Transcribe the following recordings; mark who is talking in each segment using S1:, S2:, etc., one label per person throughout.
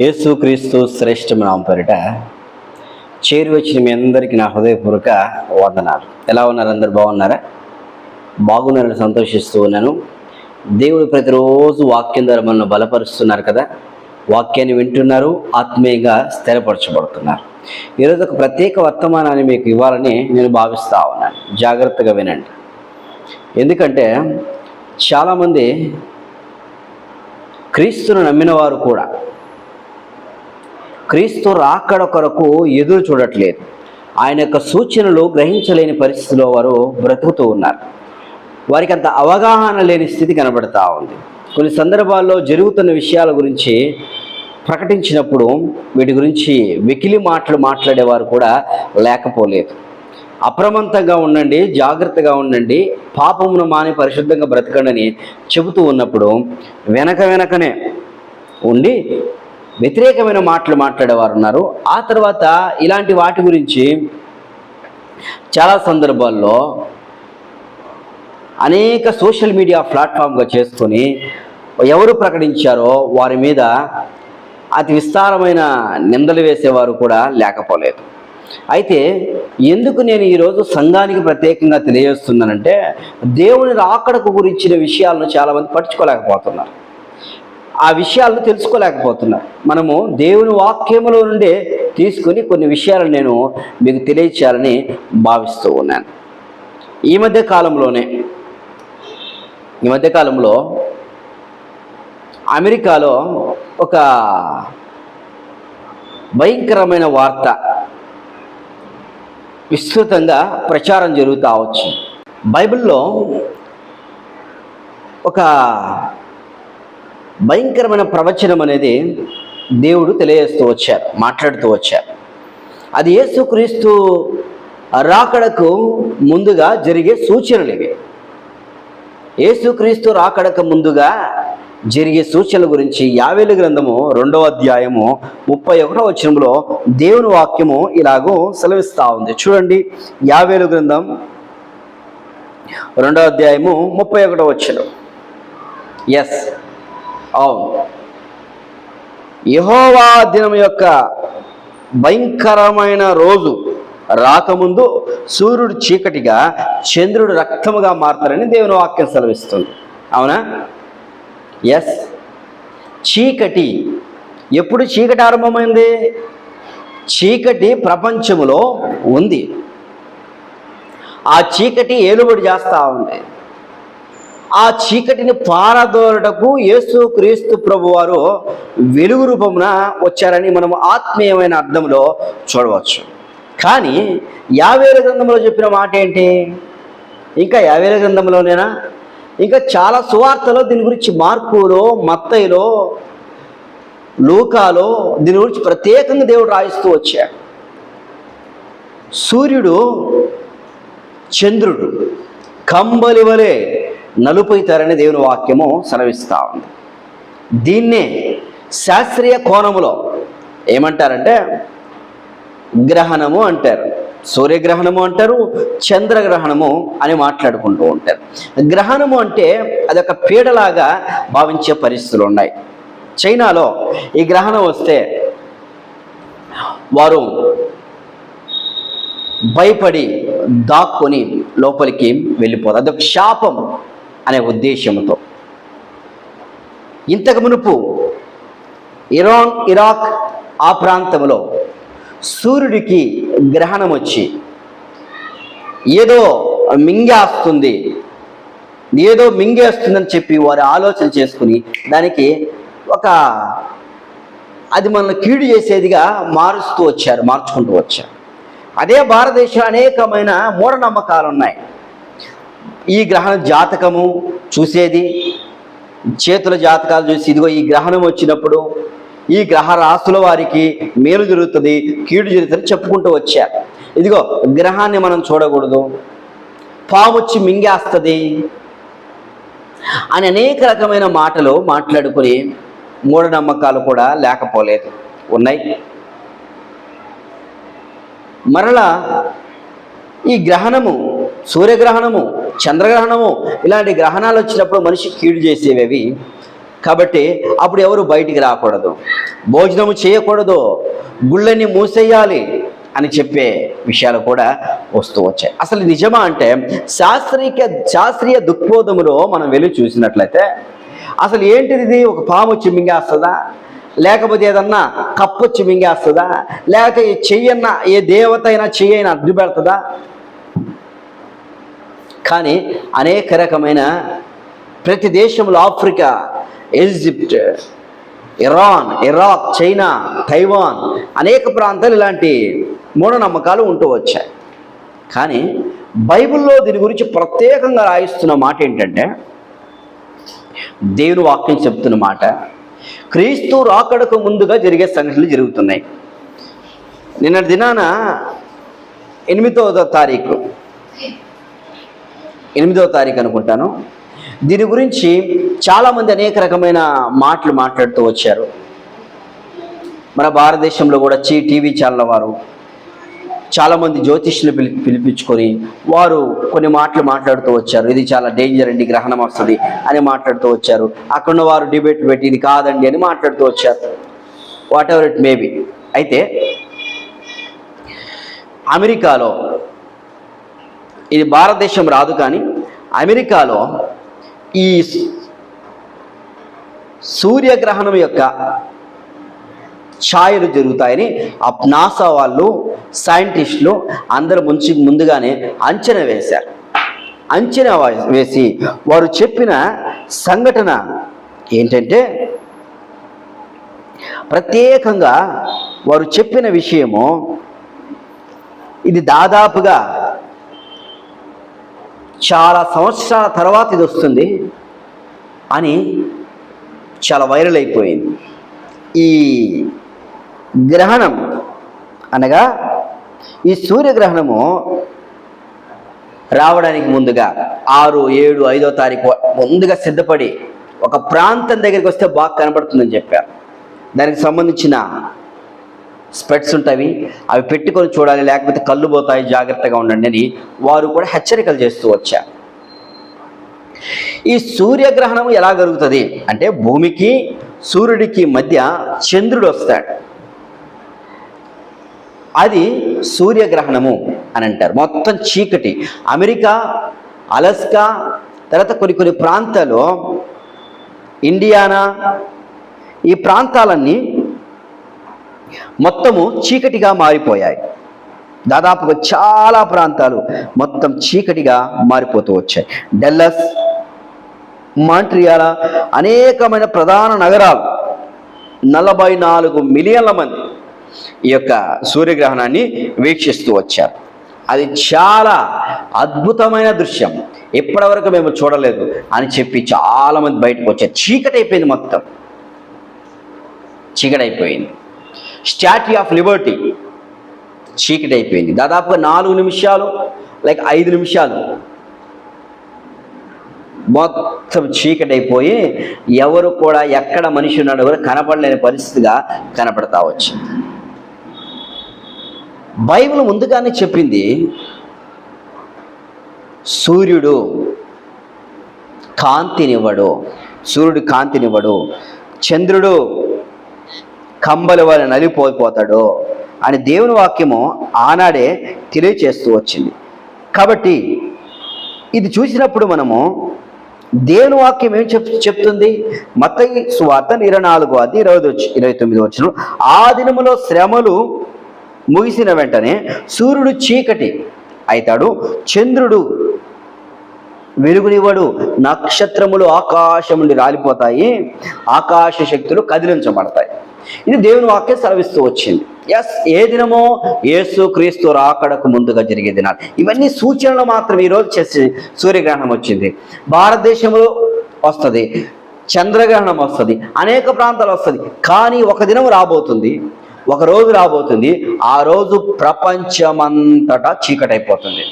S1: యేసుక్రీస్తు శ్రేష్టమైన పేరిట చేరి వచ్చిన మీ అందరికీ నా హృదయపూర్వక వందనాలు. ఎలా ఉన్నారు? అందరు బాగున్నారా? బాగున్నారని సంతోషిస్తూ ఉన్నాను. దేవుడు ప్రతిరోజు వాక్యం ద్వారా మనల్ని బలపరుస్తున్నారు కదా? వాక్యాన్ని వింటున్నారు ఆత్మీయంగా స్థిరపరచబడుతున్నారు. ఈరోజు ఒక ప్రత్యేక వర్తమానాన్ని మీకు ఇవ్వాలని నేను భావిస్తా ఉన్నాను. జాగ్రత్తగా వినండి. ఎందుకంటే చాలామంది క్రీస్తును నమ్మిన వారు కూడా క్రీస్తు రాకడ కొరకు ఎదురు చూడట్లేదు. ఆయన యొక్క సూచనలు గ్రహించలేని పరిస్థితిలో వారు బ్రతుకుతూ ఉన్నారు. వారికి అంత అవగాహన లేని స్థితి కనబడతా ఉంది. కొన్ని సందర్భాల్లో జరుగుతున్న విషయాల గురించి ప్రకటించినప్పుడు వీటి గురించి వెకిలి మాటలు మాట్లాడేవారు కూడా లేకపోలేదు. అప్రమంతంగా ఉండండి జాగ్రత్తగా ఉండండి పాపమును మాని పరిశుద్ధంగా బ్రతకండి అని చెబుతూ ఉన్నప్పుడు వెనక వెనకనే ఉండి వ్యతిరేకమైన మాటలు మాట్లాడేవారు ఉన్నారు ఆ తర్వాత ఇలాంటి వాటి గురించి చాలా సందర్భాల్లో అనేక సోషల్ మీడియా ప్లాట్ఫామ్గా చేసుకొని ఎవరు ప్రకటించారో వారి మీద అతి విస్తారమైన నిందలు వేసేవారు కూడా లేకపోలేదు. అయితే ఎందుకు నేను ఈరోజు సంఘానికి ప్రత్యేకంగా తెలియజేస్తున్నానంటే దేవుని రాకడకు గురించిన విషయాలను చాలామంది పట్టించుకోలేకపోతున్నారు. ఆ విషయాలను తెలుసుకోలేకపోతున్నారు మనము దేవుని వాక్యములో నుండే తీసుకొని కొన్ని విషయాలను నేను మీకు తెలియచేయాలని భావిస్తూ ఉన్నాను. ఈ మధ్య కాలంలోనే ఈ మధ్య కాలంలో అమెరికాలో ఒక భయంకరమైన వార్త విస్తృతంగా ప్రచారం జరుగుతూ వచ్చు బైబిల్లో ఒక భయంకరమైన ప్రవచనం అనేది దేవుడు తెలియజేస్తూ వచ్చారు మాట్లాడుతూ వచ్చారు. అది యేసుక్రీస్తు రాకడకు ముందుగా జరిగే సూచనలు ఇవి. యేసుక్రీస్తు రాకడకు ముందుగా జరిగే సూచనల గురించి యావేలు గ్రంథము రెండవ అధ్యాయము ముప్పై ఒకటో వచనంలో దేవుని వాక్యము ఇలాగూ సెలవిస్తూ ఉంది. చూడండి యావేలు గ్రంథం రెండవ అధ్యాయము ముప్పై ఒకటో వచ్చను ఎస్ అవును. యహోవా దినం యొక్క భయంకరమైన రోజు రాకముందు సూర్యుడు చీకటిగా చంద్రుడు రక్తముగా మారుతారని దేవుని వాక్యం సెలవిస్తుంది. అవునా? ఎస్ చీకటి ఎప్పుడు చీకటి ఆరంభమైంది? చీకటి ప్రపంచములో ఉంది. ఆ చీకటి ఏలుబడి చేస్తూ ఉంది. ఆ చీకటిని పారదోలటకు యేసు క్రీస్తు ప్రభు వారు వెలుగు రూపమున వచ్చారని మనం ఆత్మీయమైన అర్థంలో చూడవచ్చు. కానీ యావేల గ్రంథంలో చెప్పిన మాట ఏంటి? ఇంకా యావేల గ్రంథంలోనేనా? ఇంకా చాలా సువార్తలో దీని గురించి మార్పులో మత్తయిలో లూకాలో దీని గురించి ప్రత్యేకంగా దేవుడు రాయిస్తూ వచ్చాడు. సూర్యుడు చంద్రుడు కంబలి వలె నలుపుతారని దేవుని వాక్యము సెలవిస్తూ ఉంది. దీన్నే శాస్త్రీయ కోణములో ఏమంటారంటే గ్రహణము అంటారు. సూర్యగ్రహణము అంటారు చంద్రగ్రహణము అని మాట్లాడుకుంటూ ఉంటారు. గ్రహణము అంటే అదొక పీడలాగా భావించే పరిస్థితులు ఉన్నాయి. చైనాలో ఈ గ్రహణం వస్తే వారు భయపడి దాక్కుని లోపలికి వెళ్ళిపోతారు. అదొక శాపం. అనే ఉద్దేశంతో ఇంతకు మునుపు ఇరాన్ ఇరాక్ ఆ ప్రాంతంలో సూర్యుడికి గ్రహణం వచ్చి ఏదో మింగేస్తుంది ఏదో మింగేస్తుందని చెప్పి వారు ఆలోచన చేసుకుని దానికి ఒక అది మనల్ని కీడు చేసేదిగా మారుస్తూ వచ్చారు మార్చుకుంటూ వచ్చారు. అదే భారతదేశంలో అనేకమైన మూఢనమ్మకాలు ఉన్నాయి ఈ గ్రహణ జాతకము చూసేది చేతుల జాతకాలు చూసి ఇదిగో ఈ గ్రహణం వచ్చినప్పుడు ఈ గ్రహ రాసుల వారికి మేలు జరుగుతుంది కీడు జరుగుతుంది చెప్పుకుంటూ వచ్చారు. ఇదిగో గ్రహాన్ని మనం చూడకూడదు. పాము వచ్చి మింగేస్తుంది అని అనేక రకమైన మాటలు మాట్లాడుకుని మూఢనమ్మకాలు కూడా లేకపోలేదు. ఉన్నాయి. మరలా ఈ గ్రహణము సూర్యగ్రహణము చంద్రగ్రహణము ఇలాంటి గ్రహణాలు వచ్చినప్పుడు మనిషి కీడు చేసేవి కాబట్టి అప్పుడు ఎవరు బయటికి రాకూడదు. భోజనము చేయకూడదు. గుళ్ళని మూసేయాలి అని చెప్పే విషయాలు కూడా వస్తూ వచ్చాయి. అసలు నిజమా అంటే శాస్త్రీయ శాస్త్రీయ దుక్బోధములో మనం వెళ్ళి చూసినట్లయితే అసలు ఏంటిది ఇది? ఒక పాము వచ్చి మింగేస్తుందా? లేకపోతే ఏదన్నా కప్పొచ్చి మింగేస్తుందా? లేకపోతే ఏ చెయ్యన్న ఏ దేవత అయినా చెయ్యైనా అడ్డు పెడుతుందా కానీ అనేక రకమైన ప్రతి దేశంలో Africa Egypt Iran Iraq China Taiwan అనేక ప్రాంతాలు ఇలాంటి మూఢనమ్మకాలు ఉంటూ వచ్చాయి. కానీ బైబిల్లో దీని గురించి ప్రత్యేకంగా రాయిస్తున్న మాట ఏంటంటే దేవుని వాక్యం చెప్తున్న మాట క్రీస్తు రాకడకు ముందుగా జరిగే సంఘటనలు జరుగుతున్నాయి. నిన్నటి దినాన ఎనిమిదవ తారీఖు. ఎనిమిదవ తారీఖు అనుకుంటాను. దీని గురించి చాలామంది అనేక రకమైన మాటలు మాట్లాడుతూ వచ్చారు. మన భారతదేశంలో కూడా చీ టీవీ ఛానల్ వారు చాలామంది జ్యోతిష్యులు పిలి పిలిపించుకొని వారు కొన్ని మాటలు మాట్లాడుతూ వచ్చారు. ఇది చాలా డేంజర్ అండి గ్రహణం వస్తుంది అని మాట్లాడుతూ వచ్చారు. అక్కడున్న వారు డిబేట్ పెట్టి ఇది కాదండి అని మాట్లాడుతూ వచ్చారు. వాట్ ఎవర్ ఇట్ మేబీ అయితే అమెరికాలో ఇది భారతదేశం రాదు కానీ అమెరికాలో ఈ సూర్యగ్రహణం యొక్క ఛాయలు జరుగుతాయని ఆ నాసా వాళ్ళు సైంటిస్టులు అందరూ ముంచి ముందుగానే అంచనా వేశారు. అంచనా వే- వేసి వారు చెప్పిన సంఘటన ఏంటంటే ప్రత్యేకంగా వారు చెప్పిన విషయము ఇది దాదాపుగా చాలా సంవత్సరాల తర్వాత ఇది వస్తుంది అని చాలా వైరల్ అయిపోయింది. ఈ గ్రహణం అనగా ఈ సూర్యగ్రహణము రావడానికి ముందుగా ఆరు ఏడు ఐదో తారీఖు ముందుగా సిద్ధపడి ఒక ప్రాంతం దగ్గరికి వస్తే బాగా కనబడుతుందని చెప్పారు. దానికి సంబంధించిన స్పెట్స్ ఉంటాయి. అవి పెట్టుకొని చూడాలి లేకపోతే కళ్ళు పోతాయి జాగ్రత్తగా ఉండండి అని వారు కూడా హెచ్చరికలు చేస్తూ వచ్చారు. ఈ సూర్యగ్రహణం ఎలా జరుగుతుంది? అంటే భూమికి సూర్యుడికి మధ్య చంద్రుడు వస్తాడు. అది సూర్యగ్రహణము అని అంటారు. మొత్తం చీకటి. అమెరికా అలస్కా తర్వాత కొన్ని కొన్ని ప్రాంతాలు ఇండియానా ఈ ప్రాంతాలన్నీ మొత్తము చీకటిగా మారిపోయాయి. దాదాపుగా చాలా ప్రాంతాలు మొత్తం చీకటిగా మారిపోతూ వచ్చాయి. డెల్లస్ మాంట్రియాల అనేకమైన ప్రధాన నగరాలు నలభై నాలుగు మిలియన్ల మంది ఈ యొక్క సూర్యగ్రహణాన్ని వీక్షిస్తూ వచ్చారు. అది చాలా అద్భుతమైన దృశ్యం. ఎప్పటివరకు మేము చూడలేదు అని చెప్పి చాలామంది బయటకు వచ్చారు. చీకటి అయిపోయింది మొత్తం. చీకటి అయిపోయింది స్టాట్యూ ఆఫ్ లిబర్టీ చీకటి అయిపోయింది. దాదాపుగా నాలుగు నిమిషాలు లైక్ ఐదు నిమిషాలు. మొత్తం చీకటైపోయి ఎవరు కూడా ఎక్కడ మనిషి ఉన్నాడు కూడా కనపడలేని పరిస్థితిగా కనపడతా వచ్చింది. బైబిల్ ముందుగానే చెప్పింది సూర్యుడు కాంతినివ్వడు. సూర్యుడు కాంతినివ్వడు. చంద్రుడు కంబల వల్ల నలిపోయిపోతాడు అని దేవుని వాక్యము ఆనాడే తెలియచేస్తూ వచ్చింది. కాబట్టి ఇది చూసినప్పుడు మనము దేవుని వాక్యం ఏం చెప్ చెప్తుంది? మత సువార్త ఇరవై నాలుగు అది ఇరవై వచ్చి ఇరవై తొమ్మిది వచ్చిన ఆ దినములో శ్రమలు ముగిసిన వెంటనే సూర్యుడు చీకటి అవుతాడు చంద్రుడు వెలుగునివ్వడు. నక్షత్రములు ఆకాశం నుండి రాలిపోతాయి. ఆకాశ శక్తులు కదిలించబడతాయి. ఇది దేవుని వాక్యం సెలవిస్తూ వచ్చింది. ఎస్ ఏ దినమో యేసు క్రీస్తు రాకడకు ముందుగా జరిగే దినాలు. ఇవన్నీ సూచనలు మాత్రం ఈరోజు చేసి సూర్యగ్రహణం వచ్చింది. భారతదేశంలో వస్తుంది చంద్రగ్రహణం వస్తుంది అనేక ప్రాంతాలు వస్తుంది. కానీ ఒక దినం రాబోతుంది ఒక రోజు రాబోతుంది. ఆ రోజు ప్రపంచమంతటా చీకటైపోతుంది.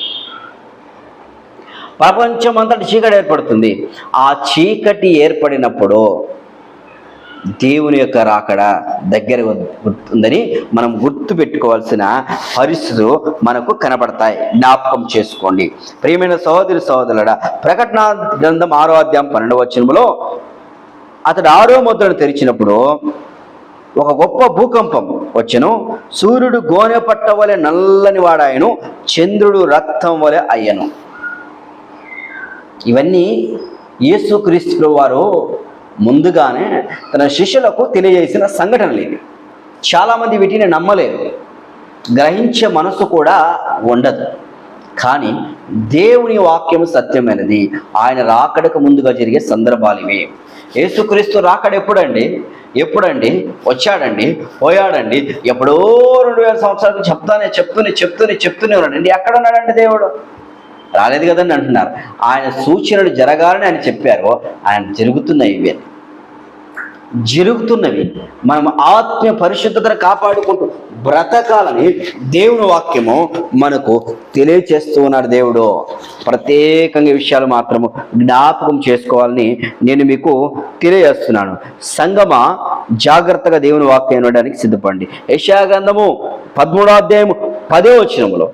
S1: ప్రపంచమంతటి చీకటి ఏర్పడుతుంది ఆ చీకటి ఏర్పడినప్పుడు దేవుని యొక్క రాకడ దగ్గర ఉందని మనం గుర్తు పెట్టుకోవాల్సిన పరిస్థితులు మనకు కనబడతాయి. జ్ఞాపకం చేసుకోండి. ప్రియమైన సహోదరి సహోదరుడ ప్రకటన గ్రంథం ఆరో అధ్యాయం పన్నెండవ వచనములో అతడు ఆరో ముద్రను తెరిచినప్పుడు ఒక గొప్ప భూకంపం వచ్చెను. సూర్యుడు గోనె పట్ట వలె నల్లని వాడాయను చంద్రుడు రక్తం వలె అయ్యను. ఇవన్నీ యేసుక్రీస్తు క్రీస్తులు వారు ముందుగానే తన శిష్యులకు తెలియజేసిన సంఘటనలు ఇవి. చాలామంది వీటిని నమ్మలేరు గ్రహించే మనసు కూడా ఉండదు. కానీ దేవుని వాక్యం సత్యమైనది. ఆయన రాకడకు ముందుగా జరిగే సందర్భాలు ఇవి. యేసుక్రీస్తు రాకడ ఎప్పుడండి? ఎప్పుడండి? వచ్చాడండి? పోయాడండి? ఎప్పుడో రెండు వేల సంవత్సరాలకు చెప్తానే చెప్తూనే చెప్తూనే చెప్తూనే ఉన్నాడండి. ఎక్కడ ఉన్నాడండి దేవుడు? రాలేదు కదండి అంటున్నారు. ఆయన సూచనలు జరగాలని ఆయన చెప్పారు. ఆయన జరుగుతున్నాయి ఇవే. జరుగుతున్నవి. మనం ఆత్మీయ పరిశుద్ధతను కాపాడుకుంటూ బ్రతకాలని దేవుని వాక్యము మనకు తెలియచేస్తూ ఉన్నాడు దేవుడు. ప్రత్యేకంగా విషయాలు మాత్రము జ్ఞాపకం చేసుకోవాలని నేను మీకు తెలియజేస్తున్నాను. సంగమ జాగ్రత్తగా దేవుని వాక్యం వినడానికి సిద్ధపడండి. యశాగంధము పదమూడో అధ్యాయము పదో వచనములో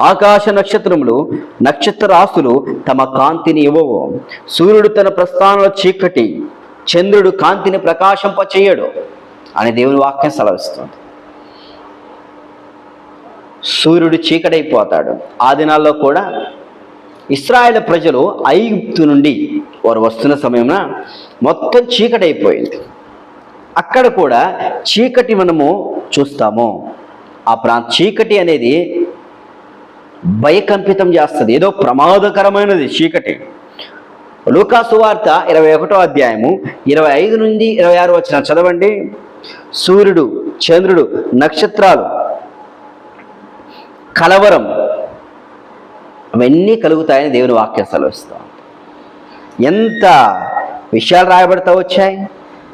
S1: ఆకాశ నక్షత్రములు నక్షత్రరాశులు తమ కాంతిని ఇవ్వవు. సూర్యుడు తన ప్రస్థానంలో చీకటి చంద్రుడు కాంతిని ప్రకాశింపచేయడు అని దేవుని వాక్యం సెలవిస్తుంది. సూర్యుడు చీకటైపోతాడు. ఆ దినాల్లో కూడా ఇస్రాయేల్ ప్రజలు ఐగుప్తు నుండి వారు వస్తున్న సమయంలో మొత్తం చీకటైపోయింది. అక్కడ కూడా చీకటి మనము చూస్తాము. ఆ ప్రాంత చీకటి అనేది భయకంపితం చేస్తుంది. ఏదో ప్రమాదకరమైనది చీకటి. లూకాసు వార్త ఇరవై ఒకటో అధ్యాయము ఇరవై ఐదు నుండి ఇరవై ఆరు వచ్చిన చదవండి. సూర్యుడు చంద్రుడు నక్షత్రాలు కలవరం అవన్నీ కలుగుతాయని దేవుని వాక్యం సెలవిస్తాం ఎంత విషయాలు రాయబడతా వచ్చాయి?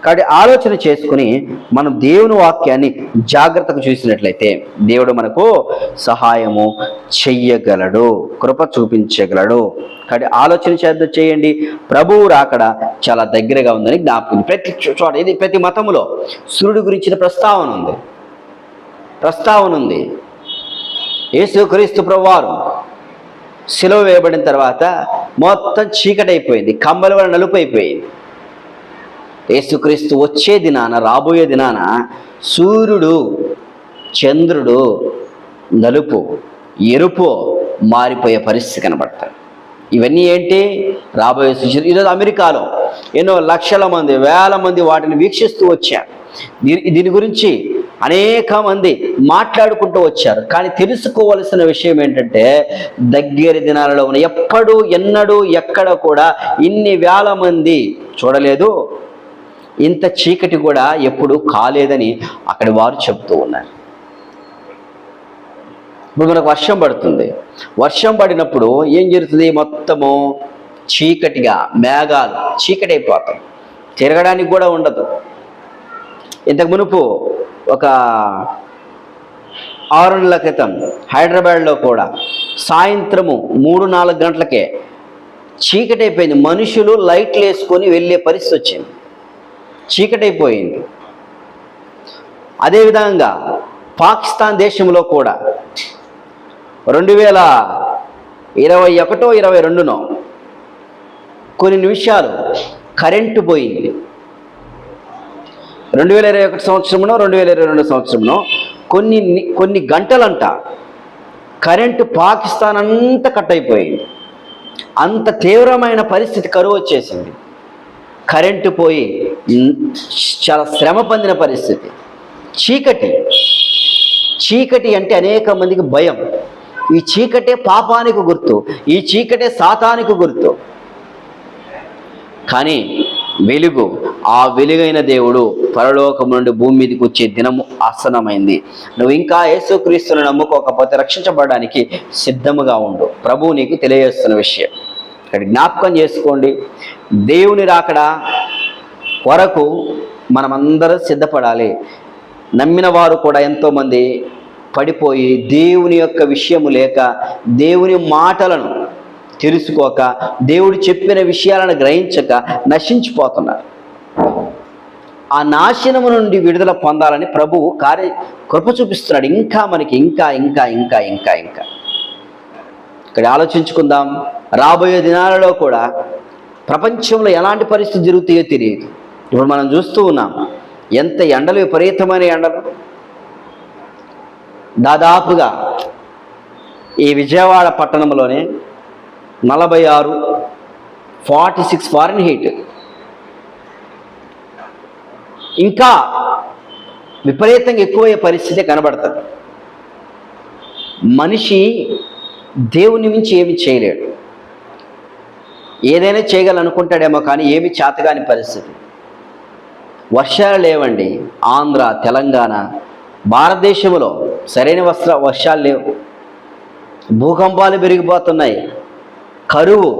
S1: కాబట్టి ఆలోచన చేసుకుని మనం దేవుని వాక్యాన్ని జాగ్రత్తగా చూసినట్లయితే దేవుడు మనకు సహాయము చెయ్యగలడు కృప చూపించగలడు. కాబట్టి ఆలోచన చేద్దాం చేయండి. ప్రభువు రాకడ చాలా దగ్గరగా ఉందని జ్ఞాపకం. ప్రతి చోట ఇది ప్రతి మతములో సూర్యుడు గురించిన ప్రస్తావన ఉంది. ప్రస్తావన ఉంది. యేసుక్రీస్తు ప్రభువారు సెలవు వేయబడిన తర్వాత మొత్తం చీకటైపోయింది. కంబల వల్ల నలుపు అయిపోయింది. యేసుక్రీస్తు వచ్చే దినాన రాబోయే దినాన సూర్యుడు చంద్రుడు నలుపు ఎరుపు మారిపోయే పరిస్థితి కనబడతాయి ఇవన్నీ ఏంటి? రాబోయే సూచన ఈరోజు అమెరికాలో ఎన్నో లక్షల మంది వేల మంది వాటిని వీక్షిస్తూ వచ్చారు. దీని దీని గురించి అనేక మంది మాట్లాడుకుంటూ వచ్చారు. కానీ తెలుసుకోవలసిన విషయం ఏంటంటే దగ్గర దినాలలో ఉన్న ఎప్పుడు ఎన్నడూ ఎక్కడ కూడా ఇన్ని వేల మంది చూడలేదు. ఇంత చీకటి కూడా ఎప్పుడు కాలేదని అక్కడి వారు చెప్తూ ఉన్నారు. ఇప్పుడు మనకు వర్షం పడుతుంది. వర్షం పడినప్పుడు ఏం జరుగుతుంది? మొత్తము చీకటిగా మేఘాలు చీకటి అయిపోతాయి తిరగడానికి కూడా ఉండదు. ఇంతకు మునుపు ఒక ఆరు నెలల క్రితం హైదరాబాద్లో కూడా సాయంత్రము మూడు నాలుగు గంటలకే చీకటి అయిపోయింది మనుషులు లైట్లు వేసుకొని వెళ్ళే పరిస్థితి వచ్చింది. చీకటైపోయింది. అదేవిధంగా పాకిస్తాన్ దేశంలో కూడా రెండు వేల ఇరవై ఒకటో ఇరవై రెండునో కొన్ని నిమిషాలు కరెంటు పోయింది. రెండు వేల ఇరవై ఒకటి సంవత్సరంలో రెండు వేల ఇరవై రెండు సంవత్సరంలో కొన్ని కొన్ని గంటలంట కరెంటు పాకిస్తాన్ అంతా కట్ అయిపోయింది అంత తీవ్రమైన పరిస్థితి కరువు వచ్చేసింది. కరెంటు పోయి చాలా శ్రమ పొందిన పరిస్థితి. చీకటి. చీకటి అంటే అనేక మందికి భయం. ఈ చీకటే పాపానికి గుర్తు. ఈ చీకటే సాతానికి గుర్తు. కానీ వెలుగు ఆ వెలుగైన దేవుడు పరలోకం నుండి భూమి మీదకి వచ్చే దినము ఆసనమైంది నువ్వు ఇంకా యేసుక్రీస్తుని నమ్ముకోకపోతే రక్షించబడడానికి సిద్ధముగా ఉండు. ప్రభువు నీకు తెలియజేస్తున్న విషయం. ఇక్కడ జ్ఞాపకం చేసుకోండి. దేవుని రాకడా కొరకు మనమందరం సిద్ధపడాలి. నమ్మిన వారు కూడా ఎంతోమంది పడిపోయి దేవుని యొక్క విషయము లేక దేవుని మాటలను తెలుసుకోక దేవుడు చెప్పిన విషయాలను గ్రహించక నశించిపోతున్నారు. ఆ నాశనము నుండి విడుదల పొందాలని ప్రభువు కార్య కృప చూపిస్తున్నాడు. ఇంకా మనకి ఇంకా ఇంకా ఇంకా ఇంకా ఇంకా. ఇక్కడ ఆలోచించుకుందాం. రాబోయే దినాలలో కూడా ప్రపంచంలో ఎలాంటి పరిస్థితి జరుగుతాయో తెలియదు. ఇప్పుడు మనం చూస్తూ ఉన్నాం ఎంత ఎండలు విపరీతమైన ఎండలు. దాదాపుగా ఈ విజయవాడ పట్టణంలోనే నలభై ఆరు ఫార్టీ సిక్స్ ఫారెన్ హీట్ ఇంకా విపరీతంగా ఎక్కువయ్యే పరిస్థితి కనబడుతుంది. మనిషి దేవుని మించి ఏమి చేయలేడు. ఏదైనా చేయగలనుకుంటాడేమో కానీ ఏమి చేతగాని పరిస్థితి. వర్షాలు లేవండి. ఆంధ్ర తెలంగాణ భారతదేశంలో సరైన వస్త్ర వర్షాలు లేవు. భూకంపాలు పెరిగిపోతున్నాయి. కరువు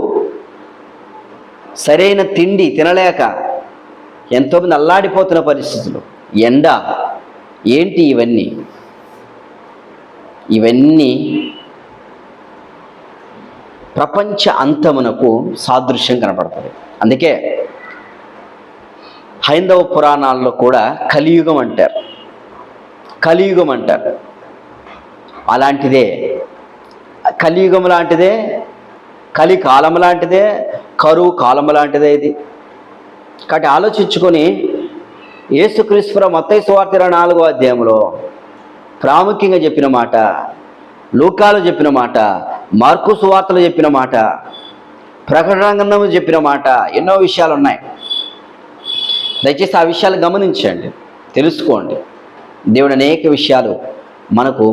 S1: సరైన తిండి తినలేక ఎంతోమంది అల్లాడిపోతున్న పరిస్థితులు. ఎండ ఏంటి ఇవన్నీ? ఇవన్నీ ప్రపంచ అంతమునకు సాదృశ్యం కనపడుతుంది అందుకే హైందవ పురాణాల్లో కూడా కలియుగం అంటారు. కలియుగం అంటారు. అలాంటిదే కలియుగం లాంటిదే కలికాలం లాంటిదే కరువు కాలం లాంటిదే ఇది. కాబట్టి ఆలోచించుకొని యేసుక్రీశ్వర మొత్తై సువార్త నాలుగో అధ్యాయంలో ప్రాముఖ్యంగా చెప్పిన మాట లూకాలు చెప్పిన మాట మార్కు సువార్తలు చెప్పిన మాట ప్రకటన గ్రంథము చెప్పిన మాట ఎన్నో విషయాలు ఉన్నాయి. దయచేసి ఆ విషయాలు గమనించండి తెలుసుకోండి. దేవుడు అనేక విషయాలు మనకు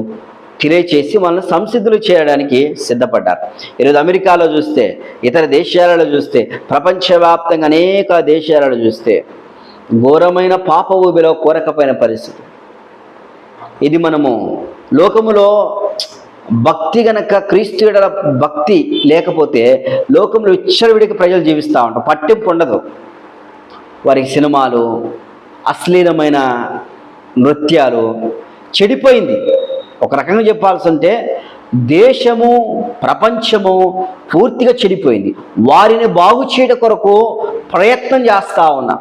S1: తెలియచేసి మనల్ని సంసిద్ధులు చేయడానికి సిద్ధపడ్డారు. ఈరోజు అమెరికాలో చూస్తే ఇతర దేశాలలో చూస్తే ప్రపంచవ్యాప్తంగా అనేక దేశాలలో చూస్తే ఘోరమైన పాప ఊబిలో కోరకపోయిన పరిస్థితి. ఇది మనము లోకములో భక్తి గనక క్రీస్తు భక్తి లేకపోతే లోకంలో విచ్చలవిడికి ప్రజలు జీవిస్తూ ఉంటారు. పట్టింపు ఉండదు. వారికి సినిమాలు అశ్లీలమైన నృత్యాలు చెడిపోయింది. ఒక రకంగా చెప్పాల్సి ఉంటే దేశము ప్రపంచము పూర్తిగా చెడిపోయింది. వారిని బాగు చేయడం కొరకు ప్రయత్నం చేస్తూ ఉన్నా.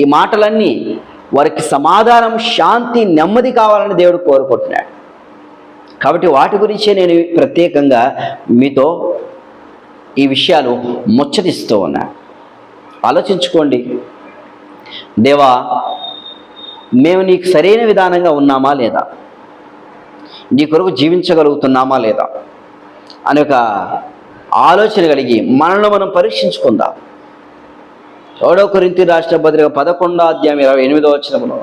S1: ఈ మాటలన్నీ వారికి సమాధానం శాంతి నెమ్మది కావాలని దేవుడు కోరుకుంటున్నాడు. కాబట్టి వాటి గురించే నేను ప్రత్యేకంగా మీతో ఈ విషయాలు ముచ్చటిస్తూ ఉన్నాను ఆలోచించుకోండి. దేవా మేము నీకు సరైన విధానంగా ఉన్నామా లేదా? నీ కొరకు జీవించగలుగుతున్నామా లేదా? అనే ఒక ఆలోచన కలిగి మనల్ని మనం పరీక్షించుకుందాం. ఎవడో కొరింతి రాష్ట్ర పత్రిక పదకొండో అధ్యాయం ఇరవై ఎనిమిదో వచ్చినప్పుడు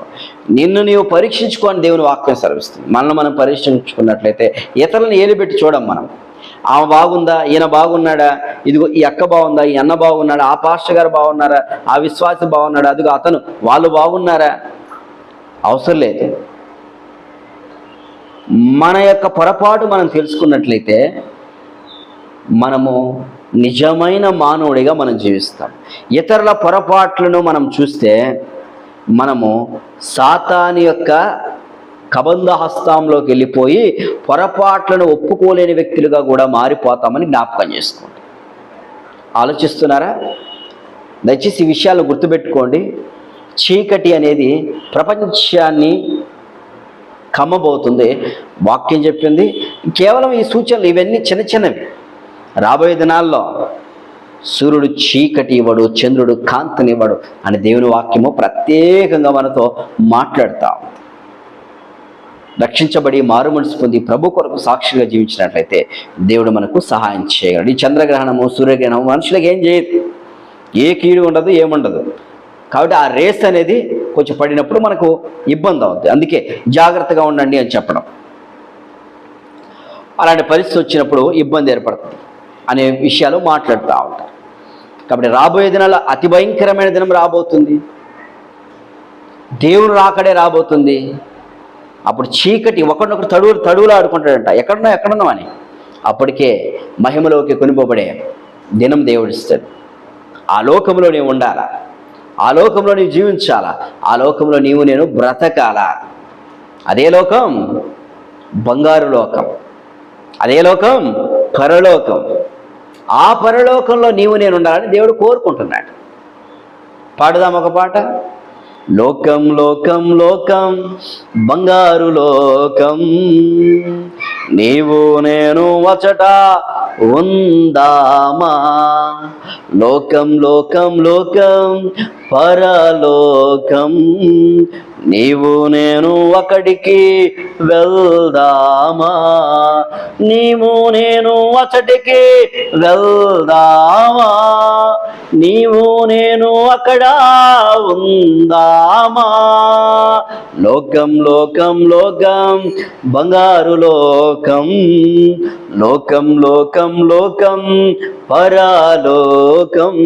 S1: నిన్ను నీవు పరీక్షించుకోని దేవుని వాక్యం సెలవిస్తుంది. మనల్ని మనం పరీక్షించుకున్నట్లయితే ఇతరులను ఏలిపెట్టి చూడం మనం. ఆమె బాగుందా? ఈయన బాగున్నాడా? ఇదిగో ఈ అక్క బాగుందా? ఈ అన్న బాగున్నాడా? ఆ పాస్టర్ గారు బాగున్నారా? ఆ విశ్వాసి బాగున్నాడా? అదిగో అతను. వాళ్ళు బాగున్నారా? అవసరం లేదు. మన యొక్క పొరపాటు మనం తెలుసుకున్నట్లయితే మనము నిజమైన మానవుడిగా మనం జీవిస్తాం. ఇతరుల పొరపాట్లను మనం చూస్తే మనము సాతాని యొక్క కబంధ హస్తంలోకి వెళ్ళిపోయి పొరపాట్లను ఒప్పుకోలేని వ్యక్తులుగా కూడా మారిపోతామని జ్ఞాపకం చేసుకోండి. ఆలోచిస్తున్నారా? దయచేసి ఈ విషయాలు గుర్తుపెట్టుకోండి. చీకటి అనేది ప్రపంచాన్ని కమ్మబోతుంది. వాక్యం చెప్పింది. కేవలం ఈ సూచనలు ఇవన్నీ చిన్న చిన్నవి. రాబోయే దినాల్లో సూర్యుడు చీకటి ఇవ్వడు చంద్రుడు కాంతినివ్వడు అని దేవుని వాక్యము ప్రత్యేకంగా మనతో మాట్లాడతాం రక్షించబడి మారు మనసు పొంది ప్రభు కొరకు సాక్షిగా జీవించినట్లయితే దేవుడు మనకు సహాయం చేయగలడు. ఈ చంద్రగ్రహణము సూర్యగ్రహణము మనుషులకు ఏం చేయదు. ఏ కీడు ఉండదు ఏముండదు. కాబట్టి ఆ రేస్ అనేది కొంచెం పడినప్పుడు మనకు ఇబ్బంది అవుతుంది అందుకే జాగ్రత్తగా ఉండండి అని చెప్పడం. అలాంటి పరిస్థితి వచ్చినప్పుడు ఇబ్బంది ఏర్పడుతుంది అనే విషయాలు మాట్లాడుతూ ఉంటారు. కాబట్టి రాబోయే దినాల అతి భయంకరమైన దినం రాబోతుంది. దేవుడు రాకడే రాబోతుంది. అప్పుడు చీకటి ఒకరినొకరు తడువు తడువులు ఆడుకుంటాడంట. ఎక్కడున్నా ఎక్కడున్నావు అని. అప్పటికే మహిమలోకి కొనిపోబడే దినం దేవుడు ఇస్తాడు. ఆ లోకంలో నీవు ఉండాలా? ఆ లోకంలో నీవు జీవించాలా? ఆ లోకంలో నీవు నేను బ్రతకాలా? అదే లోకం బంగారు లోకం. అదే లోకం పరలోకం. ఆ పరలోకంలో నీవు నేను ఉండాలని దేవుడు కోరుకుంటున్నాడు. పాడుదాం ఒక పాట. లోకం లోకం లోకం బంగారు లోకం. నీవు నేను వచట ఉందామా? లోకం లోకం లోకం పరలోకం. నీవు నేను అక్కడికి వెళ్దామా? నీవు నేను అచ్చటికి వెళ్దామా? నీవు నేను అక్కడ ఉందామా? లోకం లోకం లోకం బంగారు లోకం లోకం లోకం లోకం పరలోకం.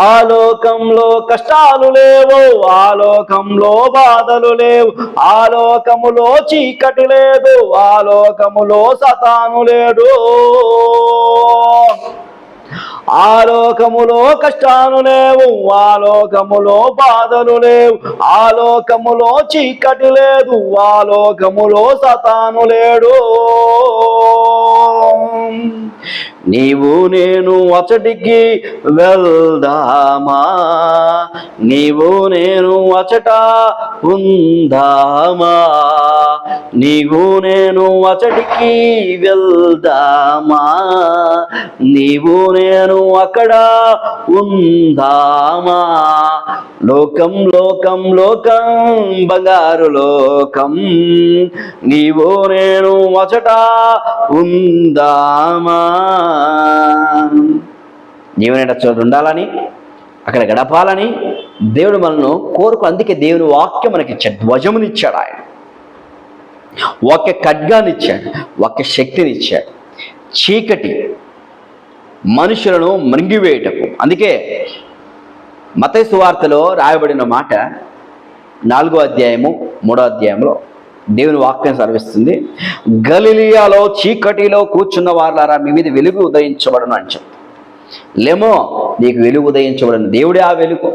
S1: ఆ లోకంలో కష్టాలు లేవు ఆ లోకంలో బాధలు లేవు ఆ లోకములో చీకటి లేదు ఆ లోకములో సతాను లేడు. ఆ లోకములో కష్టాలు లేవు ఆ లోకములో బాధలు లేవు ఆ లోకములో చీకటి లేదు ఆ లోకములో సతాను లేడు. నీవు నేను అచటికి వెళ్దామా? నీవు నేను అచట ఉందామా? నీవు నేను అచటికి వెళ్దామా? నీవు నేను అక్కడ ఉందామా? లోకం లోకం లోకం బంగారు లోకం నీవు నేను అచట ఉందామా? జీవన చోటు ఉండాలని అక్కడ గడపాలని దేవుడు మనను కోరుకు అందుకే దేవుని వాక్యం మనకి ఇచ్చాడు. ధ్వజమునిచ్చాడు ఆయన. ఒక ఖడ్గానిచ్చాడు ఒక శక్తినిచ్చాడు చీకటి మనుషులను మృంగివేయటకు. అందుకే మత సువార్తలో రాయబడిన మాట నాలుగో అధ్యాయము మూడో అధ్యాయంలో దేవుని వాక్యం సర్విస్తుంది. గలిలియాలో చీకటిలో కూర్చున్న వాళ్ళారా మీ మీద వెలుగు ఉదయించబడను అని చెప్తారు లేమో నీకు వెలుగు ఉదయించబడను. దేవుడే ఆ వెలుగు.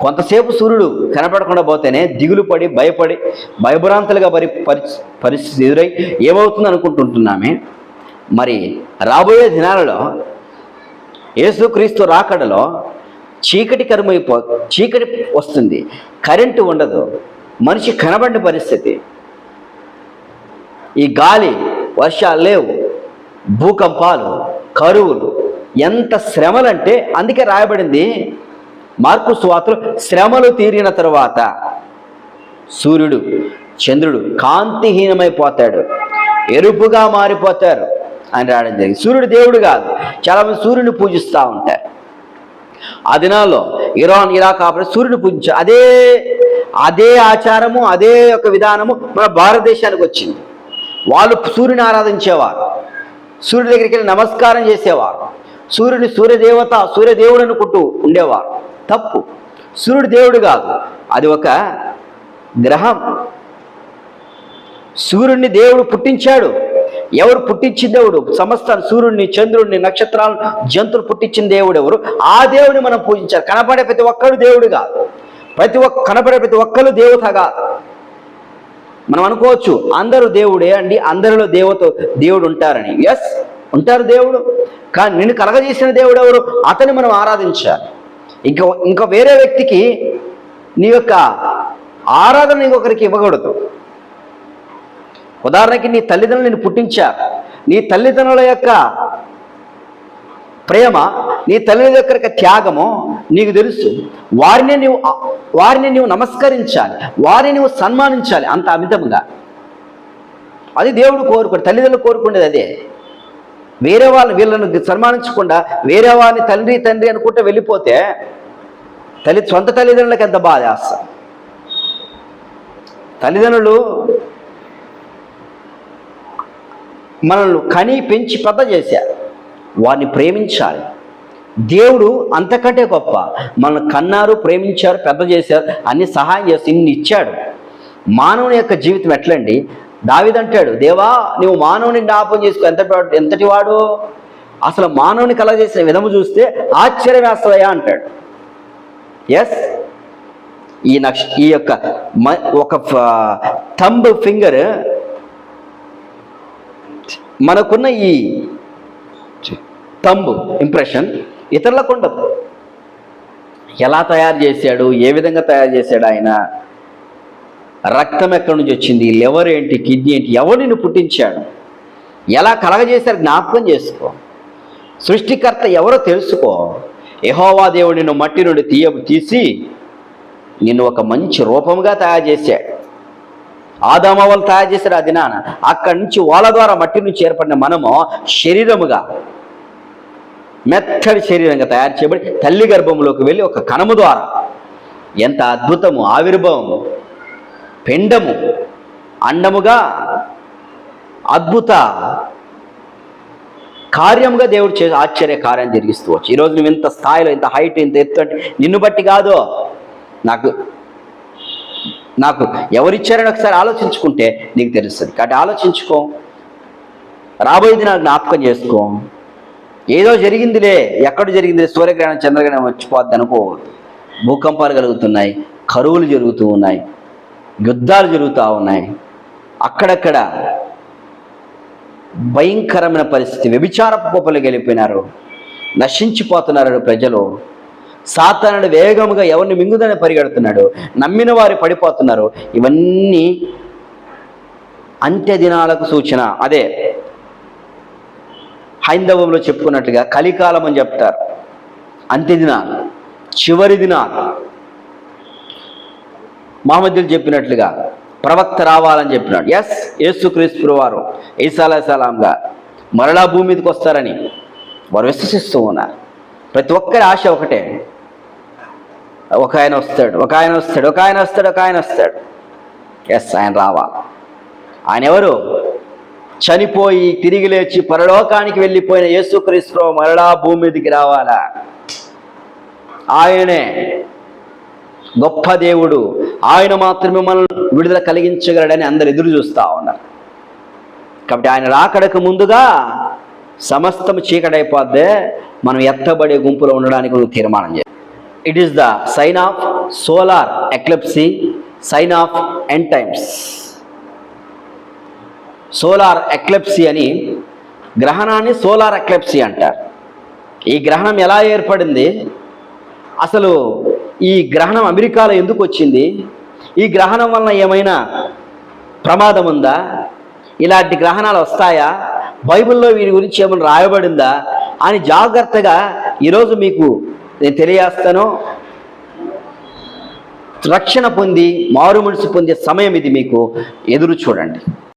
S1: కొంతసేపు సూర్యుడు కనపడకుండా పోతేనే దిగులు పడి భయపడి భయభ్రాంతులుగా పరి పరిస్థితి ఎదురై ఏమవుతుంది అనుకుంటుంటున్నామే? మరి రాబోయే దినాలలో యేసుక్రీస్తు రాకడలో చీకటి కరుమైపో చీకటి వస్తుంది. కరెంటు ఉండదు. మనిషి కనబడిన పరిస్థితి. ఈ గాలి వర్షాలు లేవు. భూకంపాలు కరువులు ఎంత శ్రమలంటే అందుకే రాయబడింది మార్కు స్వాతులు శ్రమలు తీరిన తరువాత సూర్యుడు చంద్రుడు కాంతిహీనమైపోతాడు ఎరుపుగా మారిపోతారు అని రావడం జరిగింది. సూర్యుడు దేవుడు కాదు చాలామంది సూర్యుని పూజిస్తూ ఉంటారు. ఆ దినాల్లో ఇరాన్ ఇరాక్ ఆపరే సూర్యుని పూజించారు అదే అదే ఆచారము అదే ఒక విధానము మన భారతదేశానికి వచ్చింది. వాళ్ళు సూర్యుని ఆరాధించేవారు. సూర్యుడి దగ్గరికి వెళ్ళి నమస్కారం చేసేవారు. సూర్యుని సూర్యదేవత సూర్యదేవుడు అనుకుంటూ ఉండేవారు. తప్పు. సూర్యుడు దేవుడు కాదు. అది ఒక గ్రహం. సూర్యుడిని దేవుడు పుట్టించాడు. ఎవరు పుట్టించిన దేవుడు? సమస్త సూర్యుడిని చంద్రుడిని నక్షత్రాలను జంతువులు పుట్టించిన దేవుడు ఎవరు? ఆ దేవుడిని మనం పూజించాలి. కనపడే ప్రతి ఒక్కరు దేవుడు కాదు. ప్రతి ఒక్క కనపడే ప్రతి ఒక్కరు దేవత కాదు. మనం అనుకోవచ్చు అందరూ దేవుడే అండి అందరిలో దేవత దేవుడు ఉంటారని. ఎస్ ఉంటారు దేవుడు. కానీ నిన్ను కలగజేసిన దేవుడు ఎవరు? అతన్ని మనం ఆరాధించాలి. ఇంకా ఇంకా వేరే వ్యక్తికి నీ యొక్క ఆరాధన ఇంకొకరికి ఇవ్వకూడదు. ఉదాహరణకి నీ తల్లిదండ్రులు నేను పుట్టించారు. నీ తల్లిదండ్రుల యొక్క ప్రేమ నీ తల్లి యొక్క త్యాగము నీకు తెలుసు. వారిని నువ్వు వారిని నువ్వు నమస్కరించాలి వారిని నువ్వు సన్మానించాలి అంత అమితంగా అది దేవుడు కోరుకోడు తల్లిదండ్రులు కోరుకునేది అదే. వేరే వాళ్ళని వీళ్ళను సన్మానించకుండా వేరే వారిని తండ్రి తండ్రి అనుకుంటే వెళ్ళిపోతే తల్లి సొంత తల్లిదండ్రులకు ఎంత బాధ వేస్తారు తల్లిదండ్రులు మనల్ని కని పెంచి పెద్ద చేశారు. వారిని ప్రేమించాలి. దేవుడు అంతకంటే గొప్ప. మనల్ని కన్నారు ప్రేమించారు పెద్ద చేశారు అన్ని సహాయం చేసి ఇన్ని ఇచ్చాడు. మానవుని యొక్క జీవితం ఎట్లండి? దావిదంటాడు దేవా నువ్వు మానవుని జ్ఞాపం చేసుకో. ఎంత ఎంతటి వాడు? అసలు మానవుని కలగజేసిన విధము చూస్తే ఆశ్చర్యమేస్తాయా అంటాడు. ఎస్ ఈ నక్ష ఈ యొక్క మ- ఒక థంబ్ ఫింగర్ మనకున్న ఈ తంబు ఇంప్రెషన్ ఇతరులకు ఉండదు. ఎలా తయారు చేశాడు? ఏ విధంగా తయారు చేశాడు ఆయన? రక్తం ఎక్కడి నుంచి వచ్చింది? లివర్ ఏంటి? కిడ్నీ ఏంటి? ఎవరు నిన్ను పుట్టించాడు? ఎలా కలగజేశారు? జ్ఞాపకం చేసుకో. సృష్టికర్త ఎవరో తెలుసుకో. యహోవా దేవుడు నిన్ను మట్టి నుండి తీయ తీసి నిన్ను ఒక మంచి రూపంగా తయారు చేశాడు. ఆదామ వాళ్ళు తయారు చేశారు అది నాన్న అక్కడి నుంచి వాళ్ళ ద్వారా మట్టి నుంచి ఏర్పడిన మనము శరీరముగా మెత్తడి శరీరంగా తయారు చేయబడి తల్లి గర్భంలోకి వెళ్ళి ఒక కణము ద్వారా ఎంత అద్భుతము ఆవిర్భావము పిండము అండముగా అద్భుత కార్యముగా దేవుడు చే ఆశ్చర్య కార్యం జరిగిస్తూ వచ్చు ఈరోజు నువ్వు ఇంత స్థాయిలో ఇంత హైట్ ఇంత ఎత్తు అంటే నిన్ను బట్టి కాదు. నాకు నాకు ఎవరిచ్చారని ఒకసారి ఆలోచించుకుంటే నీకు తెలుస్తుంది. కాబట్టి ఆలోచించుకో. రాబోయేది నాకు జ్ఞాపకం చేసుకో. ఏదో జరిగిందిలే ఎక్కడ జరిగింది సూర్యగ్రహణం చంద్రగ్రహణం వచ్చిపోద్ది అనుకోవద్దు భూకంపాలు కలుగుతున్నాయి కరువులు జరుగుతూ ఉన్నాయి యుద్ధాలు జరుగుతూ ఉన్నాయి. అక్కడక్కడ భయంకరమైన పరిస్థితి వ్యభిచార పోపలు గెలిపినారు నశించిపోతున్నారు ప్రజలు. సాతానుడు వేగముగా ఎవరిని మింగుదని పరిగెడుతున్నాడు నమ్మిన వారు పడిపోతున్నారు. ఇవన్నీ అంత్య దినాలకు సూచన. అదే హైందవంలో చెప్పుకున్నట్టుగా కలికాలం అని చెప్తారు. అంత్య దినాలు చివరి దినాలు మహమ్మద్దులు చెప్పినట్లుగా ప్రవక్త రావాలని చెప్పినాడు. ఎస్ యేసుక్రీస్తు వారు ఈసాలాసలాంగా మరలా భూమి మీదకి వస్తారని వారు విశ్వసిస్తూ ఉన్నారు. ప్రతి ఒక్కరి ఆశ ఒకటే. ఒక ఆయన వస్తాడు ఒక ఆయన వస్తాడు ఒక ఆయన వస్తాడు ఒక ఆయన వస్తాడు. ఎస్ ఆయన రావాలి. ఆయన ఎవరు? చనిపోయి తిరిగి లేచి పరలోకానికి వెళ్ళిపోయిన యేసుక్రీస్తు మరలా భూమి మీదకి రావాలా? ఆయనే గొప్ప దేవుడు. ఆయన మాత్రమే మనల్ని విడుదల కలిగించగలడని అందరు ఎదురు చూస్తూ ఉన్నారు. కాబట్టి ఆయన రాకడకు ముందుగా సమస్తం చీకటైపోద్దే. మనం ఎత్తబడే గుంపులో ఉండడానికి నువ్వు తీర్మానం చేయాలి. It is the sign of solar eclipse sign of end times solar eclipse అని గ్రహణాన్ని సోలార్ ఎక్లెప్సీ అంటారు. ఈ గ్రహణం ఎలా ఏర్పడింది? అసలు ఈ గ్రహణం అమెరికాలో ఎందుకు వచ్చింది? ఈ గ్రహణం వలన ఏమైనా ప్రమాదం ఉందా? ఇలాంటి గ్రహణాలు వస్తాయా? బైబిల్లో వీరి గురించి ఏమైనా రాయబడిందా? అని జాగ్రత్తగా ఈరోజు మీకు నేను తెలియజేస్తాను. రక్షణ పొంది మారు పొందే సమయం ఇది మీకు. ఎదురు చూడండి.